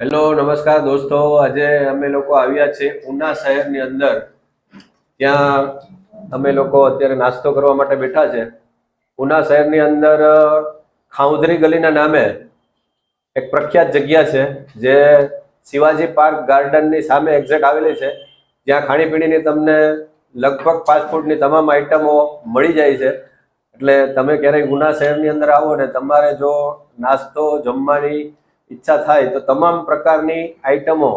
Hello, નમસ્કાર દોસ્તો. આજે અમે લોકો આવ્યા છે ઉના શહેરની અંદર. ત્યાં અમે લોકો અત્યારે નાસ્તો કરવા માટે બેઠા છે. ઉના શહેરની અંદર ખાઉંધરી ગલીના નામે એક પ્રખ્યાત જગ્યા છે, જે શિવાજી પાર્ક ગાર્ડનની સામે એક્ઝેક્ટ આવેલી છે. જ્યાં ખાણીપીણીની તમને લગભગ ફાસ્ટફૂડની તમામ આઈટમો મળી જાય છે. એટલે તમે ક્યારેય ઉના શહેરની અંદર આવો ને તમારે જો નાસ્તો, જમવાની ઈચ્છા થાય તો તમામ પ્રકારની આઈટમો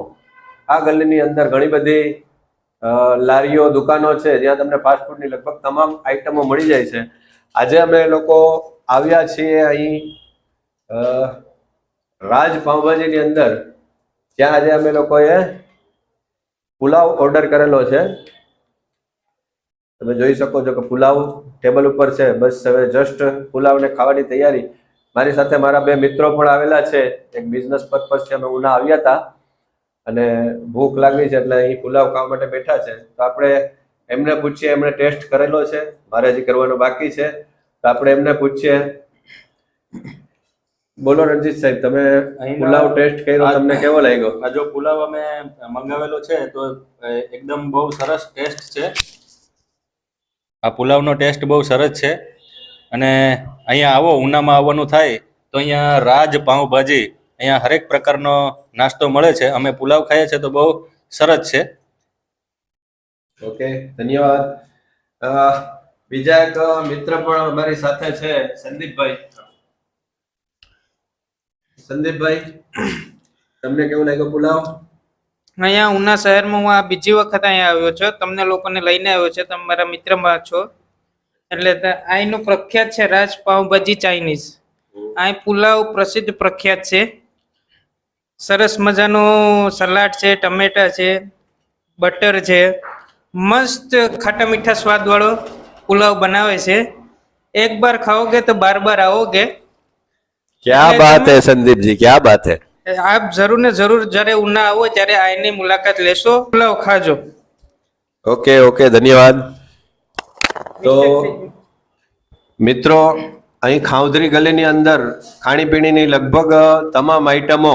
આ ગલીની અંદર ઘણી બધી લારીઓ, દુકાનો છે, જ્યાં તમને ફાસ્ટફૂડની લગભગ તમામ આઈટમો મળી જાય છે. આજે અમે લોકો આવ્યા છીએ અહીં રાજ પાઉભાજીની અંદર. ત્યાં આજે અમે લોકોએ પુલાવ ઓર્ડર કરેલો છે. તમે જોઈ શકો છો કે પુલાવ ટેબલ ઉપર છે. બસ હવે જસ્ટ પુલાવને ખાવાની તૈયારી મારી સાથે મારા બે મિત્રો પણ આવેલા છે. એક બિઝનેસ પર્પઝથી અમે ઉના આવ્યા હતા. અને ભૂખ લાગી છે એટલે અહીં પુલાવ ખાવા માટે બેઠા છે. તો આપણે એમને પૂછીએ એમણે ટેસ્ટ કરેલો છે. મારે હજી કરવાનો બાકી છે. તો આપણે એમને પૂછીએ. બોલો રણજીત સાહેબ તમે પુલાવ ટેસ્ટ કર્યો તમને કેવો લાગ્યો? આ જો પુલાવ અમે મંગાવેલો છે તો એકદમ બહુ સરસ ટેસ્ટ છે. આ પુલાવનો ટેસ્ટ બહુ સરસ છે. અને અહીંયા આવો ઉનામાં આવવાનું થાય તો અહીંયા રાજ પાઉંભાજી અહીંયા હરેક પ્રકારનો નાસ્તો મળે છે. અમે પુલાવ ખાઈએ છીએ તો બહુ સરસ છે. ઓકે ધન્યવાદ. અ, બીજા એક મિત્ર પણ અમારી સાથે છે સંદીપભાઈ. સંદીપભાઈ તમને કેવું લાગ્યો પુલાવ? અહીંયા ઉના શહેરમાં હું આ બીજી વખત અહીંયા આવ્યો છું. તમને લોકોને લઈને આવ્યો છે. તમે મારા મિત્રમાં છો. એટલે અહીંનું પ્રખ્યાત છે રાજ પાઉંભાજી ચાઇનીઝ. અહીં પુલાવ પ્રસિદ્ધ પ્રખ્યાત છે. સરસ મજાનો સલાડ છે ટમેટા છે બટર છે. મસ્ત ખાટા મીઠા સ્વાદવાળો પુલાવ બનાવે છે. એક બાર ખાઓગે તો બાર બાર આવોગે ક્યા બાત હે સંદીપજી ક્યા બાત હે? આપ જરૂર ને જરૂર જ્યારે ઉના આવો ત્યારે આઈની મુલાકાત લેશો. પુલાવ ખાજો. ઓકે ઓકે ધન્યવાદ. તો મિત્રો અહીં ખાઉધરી ગલીની અંદર ખાણીપીણીની લગભગ તમામ આઈટમો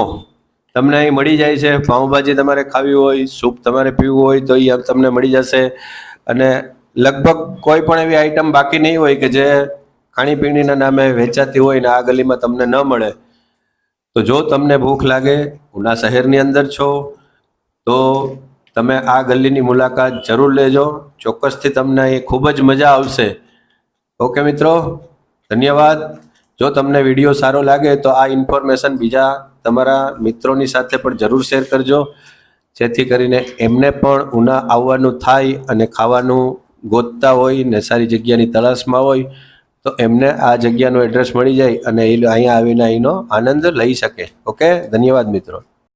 તમને અહીં મળી જાય છે. પાઉંભાજી તમારે ખાવી હોય સૂપ તમારે પીવું હોય તો એ તમને મળી જશે. અને લગભગ કોઈ પણ એવી આઈટમ બાકી નહીં હોય કે જે ખાણીપીણીના નામે વેચાતી હોય ને આ ગલીમાં તમને ન મળે. તો જો તમને ભૂખ લાગે ઉના શહેરની અંદર છો તો તમે આ ગલીની મુલાકાત જરૂર લેજો. ચોક્કસથી તમને એ ખૂબ જ મજા આવશે. ઓકે મિત્રો, ધન્યવાદ. જો તમને વીડિયો સારો લાગે તો આ ઇન્ફોર્મેશન બીજા તમારા મિત્રોની સાથે પણ જરૂર શેર કરજો. જેથી કરીને એમને પણ ઉના આવવાનું થાય અને ખાવાનું ગોતતા હોય ને સારી જગ્યાની તલાશમાં હોય, તો એમને આ જગ્યાનું એડ્રેસ મળી જાય અને એ અહીંયા આવીને અહીંનો આનંદ લઈ શકે. ઓકે? ધન્યવાદ મિત્રો.